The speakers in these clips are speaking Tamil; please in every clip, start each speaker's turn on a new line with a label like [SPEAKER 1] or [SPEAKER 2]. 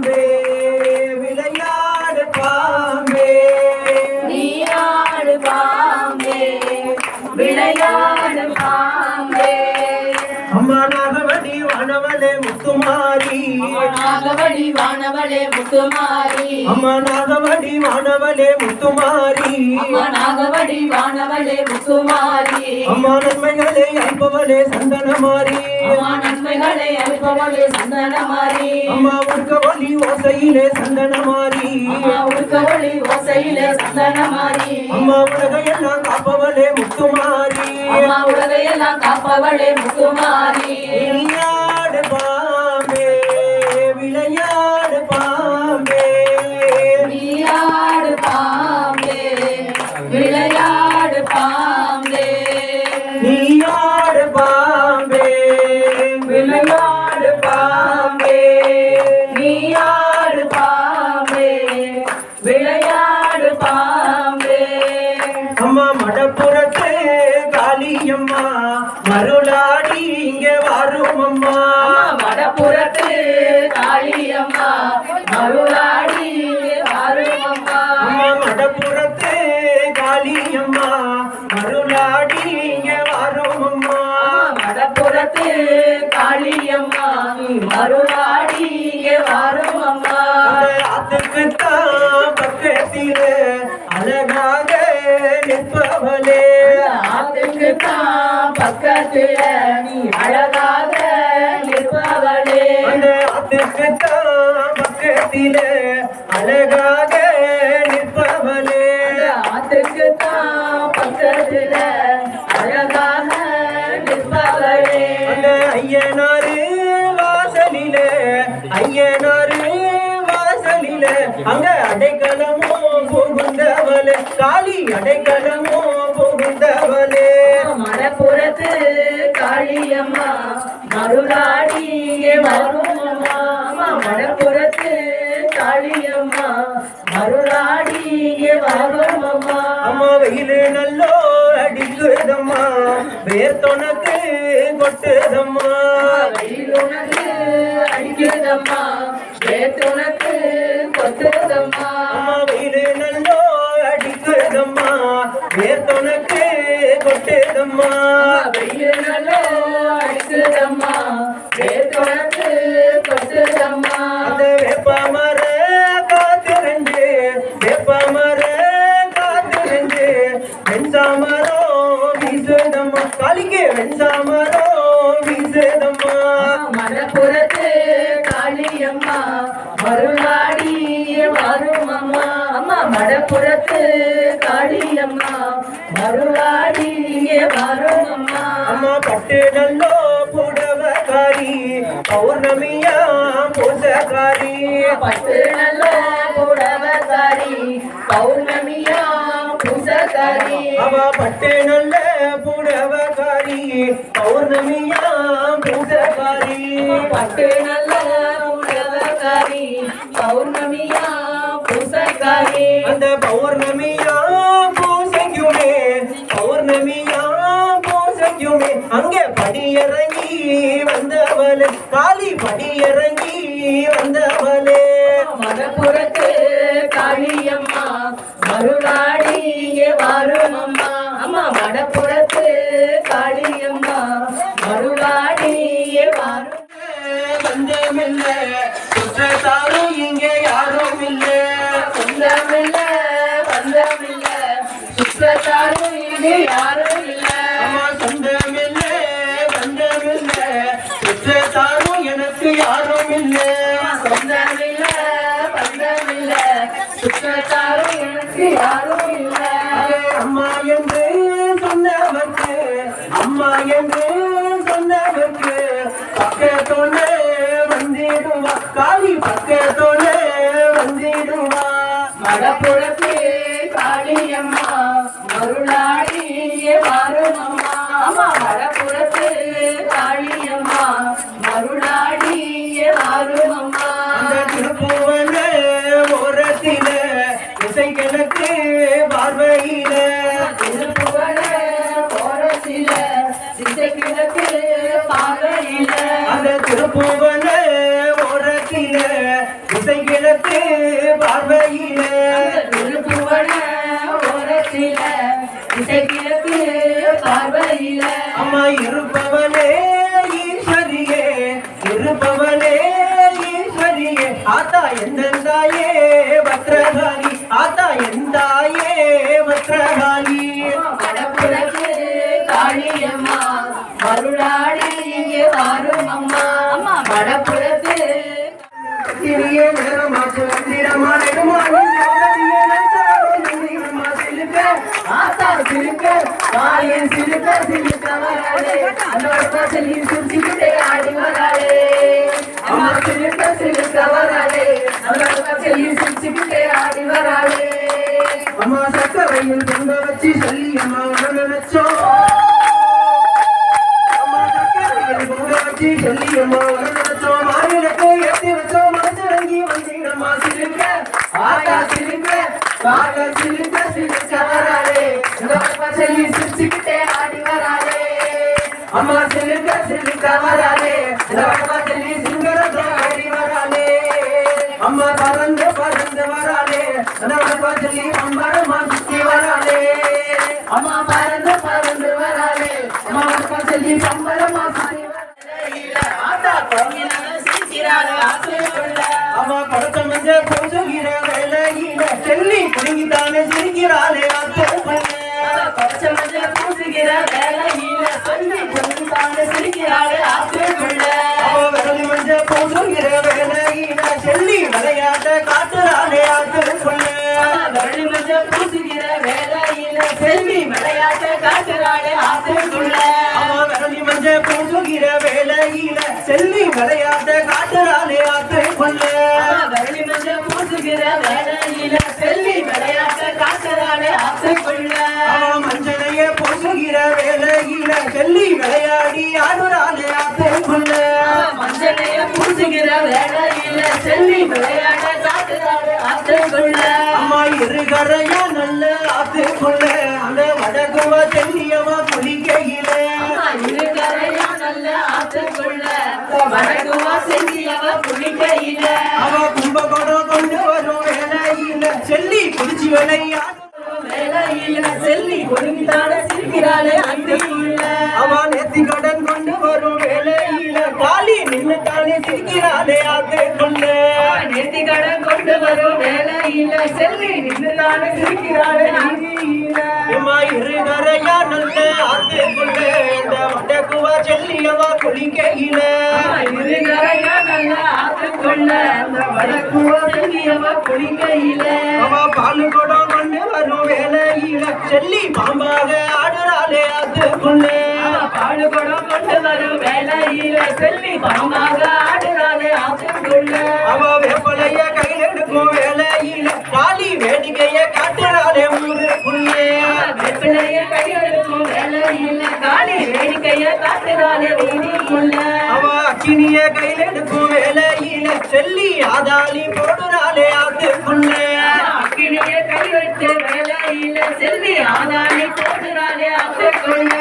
[SPEAKER 1] பாம்பே விளையாடு பாம்பே.
[SPEAKER 2] நீயாடு பாம்பே விளையாடு பாம்பே.
[SPEAKER 1] அம்மா நாகவடி வானவளே முத்துமாரி.
[SPEAKER 2] நாகவடி வானவளே முத்துமாரி.
[SPEAKER 1] அம்மா நாகவடி வானவளே முத்துமாரி.
[SPEAKER 2] அம்மா நாகவடி வானவளே முத்துமாரி.
[SPEAKER 1] அம்மா நன்மைகளே அன்பவளே சந்தனமாரி.
[SPEAKER 2] அம்மா நன்மைகளை அளிப்பவளே சந்தனமாரி.
[SPEAKER 1] அம்மா உட்க ஒலி ஓசையிலே சந்தனமாரி.
[SPEAKER 2] அம்மா உடுக்கவழி ஓசையிலே சந்தனமாரி.
[SPEAKER 1] அம்மா உலகையெல்லாம் காப்பவளே முத்துமாரி.
[SPEAKER 2] அம்மா உலகையெல்லாம் காப்பவளே முத்துமாரி.
[SPEAKER 1] மருளாடி வரும் அம்மா. ஆத்துக்குத்தான் பக்கத்திலே அழகாக நிற்பவளே.
[SPEAKER 2] ஆத்துக்கு தான் பக்கத்துல நீ அழகாக நிற்பவளே.
[SPEAKER 1] அந்த ஆத்துக்குத்தான் பக்கத்திலே அழகாக ஐயனாரு வாசலிலே அங்க அடைக்கலமோ புகுந்தவளே. காளி அடைக்கலமோ புகுந்தவளே.
[SPEAKER 2] மலப்புறத்து காளியம்மா மருளாடி வரும் அம்மா மலப்புறத்து காளியம்மா மருளாடி வரும் அம்மா
[SPEAKER 1] அம்மா வெயிலு நல்லோ அடிக்குதம்மா. வேர் தொனக்கு கொட்டுதம்மா.
[SPEAKER 2] வெயில் உனக்கு அடிக்குதம்மா வேத்துனக்கு கொத்து காளியம்மா மருளாடி வரும் அம்மா அம்மா மடப்புறத்து காளியம்மா மருளாடி வரும் அம்மா
[SPEAKER 1] அம்மா பட்டு நல்லோ புடவக்காரி பௌர்ணமியா பூசக்காரி
[SPEAKER 2] பட்டு நல்ல புடவக்காரி பௌர்ணமியா பூசக்காரி
[SPEAKER 1] அவ பட்டு நல்ல புடவக்காரி பௌர்ணமியா பூசக்காரி
[SPEAKER 2] பட்டு நல்ல பௌர்ணமியா பூசக்காரி
[SPEAKER 1] அந்த பௌர்ணமியா பூசைக்குமே. பௌர்ணமியா பூசைக்குமே. அங்கே படியிறங்கி வந்தவளே. காளி படியிறங்கி வந்தவளே.
[SPEAKER 2] மதப்புறத்து காளியம்மா மருளாடி வரும் அம்மா அம்மா வடப்புறத்து காளியம்மா மருளாடி வரும்.
[SPEAKER 1] பஞ்சமில்ல குற்றத்தாரும் இங்கே யாரும் இல்லை.
[SPEAKER 2] சொந்தமில்ல பந்தமில்ல. சுற்றத்தாரும் இங்கே யாரும் இல்ல.
[SPEAKER 1] சொந்தமில்ல பந்தமில்ல. குற்றத்தாரும் எனக்கு யாரும் இல்லை.
[SPEAKER 2] சொந்தமில்ல பந்தமில்ல. சுற்றத்தாரும் எனக்கு யாரும் இல்ல.
[SPEAKER 1] அம்மா என்று சொன்னவர்க்கு அம்மா என்று
[SPEAKER 2] காளியம்மா மருளாடி வரும் அம்மா அம்மா
[SPEAKER 1] சிலுக்க
[SPEAKER 2] சிலுக்க வராளே அந்த வடப்பாசலி சுற்றிக்கிட்டே ஆடி வராளே அம்மா சிலுக்க சிலுக்க வராளே அந்த வடப்பாசலி சுற்றிக்கிட்டே ஆடி வராளே
[SPEAKER 1] அம்மா சக்கரையில் பொங்க வச்சு சொல்லி அம்மா நினைச்சோம் அம்மா சக்கரையில் பொங்க வச்சு சொல்லி அம்மா நினைச்சோம் மாநிலத்தை ஏத்தி வச்சோம் மனசிறங்கி வந்தீங்கம்மா சிலுக்க
[SPEAKER 2] ஆத்தா சிலுக்க வாக சிலுக்க சிலுக்க வராளே அந்த வடப்பாசலி ஆடி வராளே
[SPEAKER 1] அம்மா சிலுக்க சிலுக்க வராளே இந்த வடபாத்தலி ஆடி வராளே அம்மா பறந்து பறந்து வராளே அந்த வடபாத்தலி சுத்தி வராளே
[SPEAKER 2] அம்மா பறந்து பறந்து வராளே அம்மா வடப்பாசலி சம்பரமா சுத்தி ஆத்தா கோயில சீக்கிராக
[SPEAKER 1] அம்மா படத்த மஞ்ச பூசுகிற வேலையில செல்லி குடுங்கித்தானே சிரிக்கிறாளே அத்தை
[SPEAKER 2] பூசுகிற வேலையில சொல்லி பொண்ணு சிரிக்கிறாளே
[SPEAKER 1] அவ விரலி மஞ்ச பூசுகிற வேலையில செல்லி விளையாட்ட காட்டுறாளே அத்தை
[SPEAKER 2] வெள்ளி மஞ்ச பூசுகிற வேலையில செல்வி விளையாட்ட காட்டுறாளே ஆசைக்குள்ள
[SPEAKER 1] அவ விரலி மஞ்ச பூசுகிற விளையாட்ட காட்டுறாளே
[SPEAKER 2] மஞ்ச வேலையில
[SPEAKER 1] ஆடுறாளே அத்தை
[SPEAKER 2] மஞ்சளைய பூசுகிற வேலையில செல்வி விளையாட்ட காட்டுறாளே ஆசைக்குள்ள
[SPEAKER 1] அம்மா இருகரையா நல்ல ஆத்துக்குள்ள. அந்த வடகுவ செல்லியவ குளிக்கையில.
[SPEAKER 2] அம்மா இருக்கறையா நல்ல ஆசைக்குள்ள வடக்குவா செஞ்சியவ புளிக்கையில
[SPEAKER 1] அவ கும்பகோணம் கொண்டு வரும் வேலையில. செல்லி குடிச்சு விளையாடு.
[SPEAKER 2] வேலையில. செல்வி ஒழுங்கிதான சிரிக்கிறாளே அந்தியில
[SPEAKER 1] வேலையில
[SPEAKER 2] செல்வி சிரிக்கிறாளே. அந்தியில
[SPEAKER 1] அம்மா இருகரையா நல்ல ஆத்துக்குள்ள இந்த வடகுவ செல்லியவ குளிக்கையில.
[SPEAKER 2] இருக்கறையா நல்ல ஆத்துக்குள்ள அந்த வடக்குவா செல்வியவ புளிக்கையில
[SPEAKER 1] அவ பாலு குடம் கொண்டு வரும் வேலையில. செல்லி பாம்பாக ஆடுறாளே அதுக்குள்ள
[SPEAKER 2] பாடுபடம் கொண்டு வரும் வேலையில. செல்வி பாம்பாக ஆடுறாளே ஆத்துக்குள்ள
[SPEAKER 1] அவ வேப்பலைய கையில் எடுக்கும் வேலையில. ஆதாளி போடுறாளே அதுக்குள்ள
[SPEAKER 2] அக்கினிய கைவிட்டு வேலையில செல்வி ஆதாளி போடுறாளே ஆத்துக்குள்ள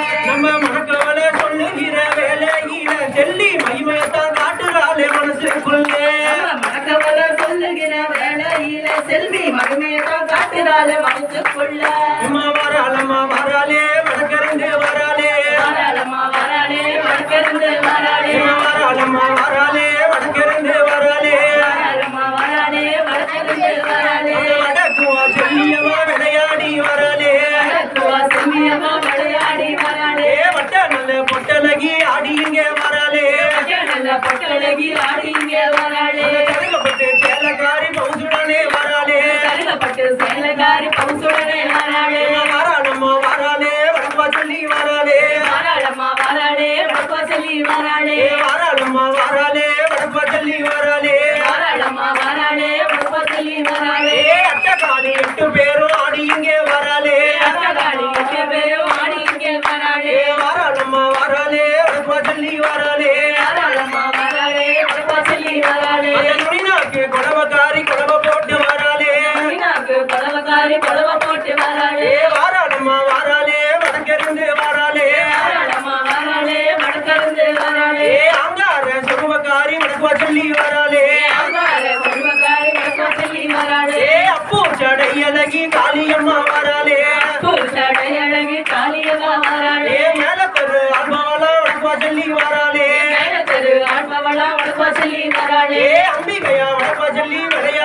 [SPEAKER 1] சடையழகி காளியம்மா வராளே.
[SPEAKER 2] பூசடை அழகி காளியம்மா வராளே.
[SPEAKER 1] ஏ மேல தெரு அம்மாவெல்லாம் வடப்பா சொல்லி வராளே.
[SPEAKER 2] மேல தெரு ஆண்பவளா வடப்பா சொல்லி வராளே
[SPEAKER 1] அம்பிகையா வடப்பா சொல்லி வராளே.